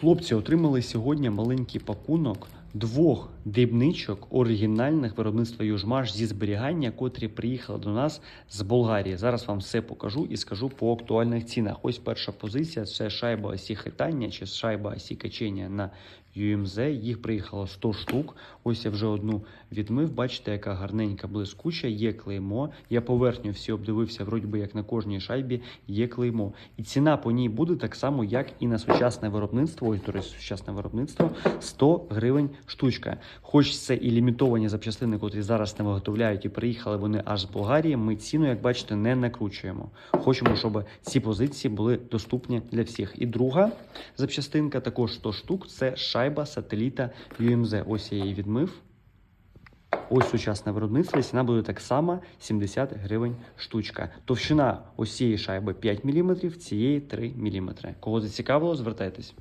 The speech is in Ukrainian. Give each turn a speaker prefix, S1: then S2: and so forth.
S1: Хлопці отримали сьогодні маленький пакунок двох дрібничок оригінальних виробництва Южмаш зі зберігання, котрі приїхали до нас з Болгарії. Зараз вам все покажу і скажу по актуальних цінах. Ось перша позиція це шайба осі хитання чи шайба осі качення на UMZ. Їх приїхало 100 штук. Ось я вже одну відмив. Бачите, яка гарненька блискуча, є клеймо. Я поверхню всі обдивився, вроді би як на кожній шайбі є клеймо. І ціна по ній буде так само, як і на сучасне виробництво. Ось, до речі, сучасне виробництво 100 гривень штучка. Хоч це і лімітовані запчастини, котрі зараз не виготовляють і приїхали вони аж з Болгарії. Ми ціну, як бачите, не накручуємо. Хочемо, щоб ці позиції були доступні для всіх. І друга запчастинка, також 100 штук. Це шайба сателіта UMZ. Ось я її відмив. Ось сучасне виробництво, ціна буде так само 70 гривень штучка. Товщина ось цієї шайби 5 мм, цієї 3 мм. Кого зацікавило, звертайтесь.